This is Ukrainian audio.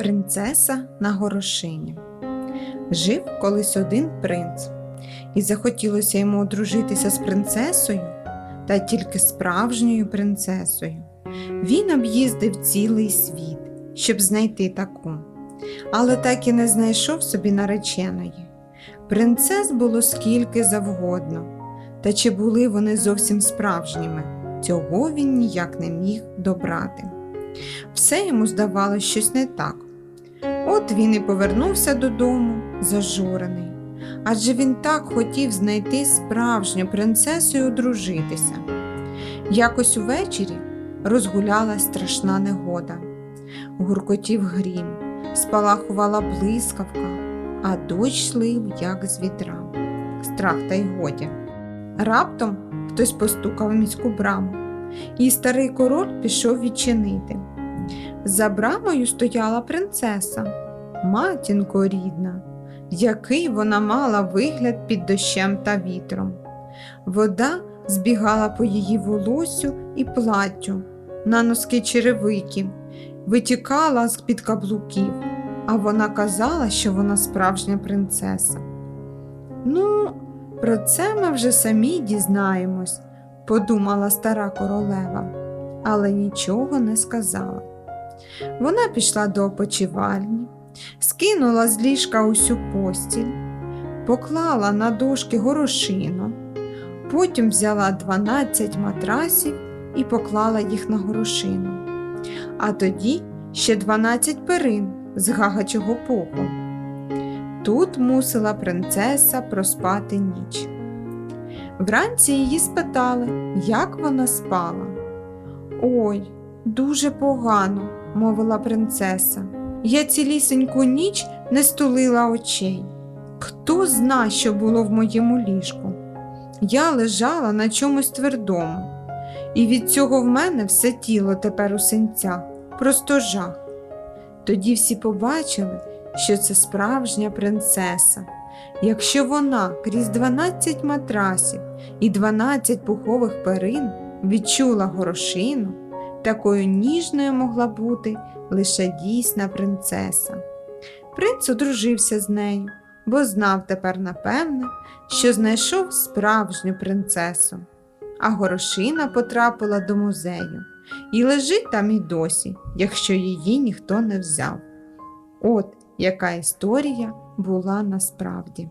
Принцеса на горошині. Жив колись один принц, і захотілося йому одружитися з принцесою, та тільки справжньою принцесою. Він об'їздив цілий світ, щоб знайти таку, але так і не знайшов собі нареченої. Принцес було скільки завгодно, та чи були вони зовсім справжніми, цього він ніяк не міг добрати. Все йому здавалось щось не так. От він і повернувся додому, зажурений, адже він так хотів знайти справжню принцесу і одружитися. Якось увечері розгулялась страшна негода. Гуркотів грім, спалахувала блискавка, а дощ лив, як з вітра. Страх та й годі. Раптом хтось постукав міську браму, і старий король пішов відчинити. За брамою стояла принцеса, матінко рідна, який вона мала вигляд під дощем та вітром. Вода збігала по її волосю і платтю, на носки черевики, витікала з під каблуків, а вона казала, що вона справжня принцеса. Ну, про це ми вже самі дізнаємось, подумала стара королева, але нічого не сказала. Вона пішла до опочивальні, скинула з ліжка усю постіль, поклала на дошки горошину, потім взяла 12 матрасів і поклала їх на горошину, а тоді ще 12 перин з гагачого пуху. Тут мусила принцеса проспати ніч. Вранці її спитали, як вона спала. Ой, дуже погано, мовила принцеса. Я цілісеньку ніч не стулила очей. Хто зна, що було в моєму ліжку? Я лежала на чомусь твердому, і від цього в мене все тіло тепер у синцях, просто жах. Тоді всі побачили, що це справжня принцеса. Якщо вона крізь 12 матрасів і 12 пухових перин відчула горошину, такою ніжною могла бути лише дійсна принцеса. Принц одружився з нею, бо знав тепер напевне, що знайшов справжню принцесу. А горошина потрапила до музею і лежить там і досі, якщо її ніхто не взяв. От яка історія була насправді.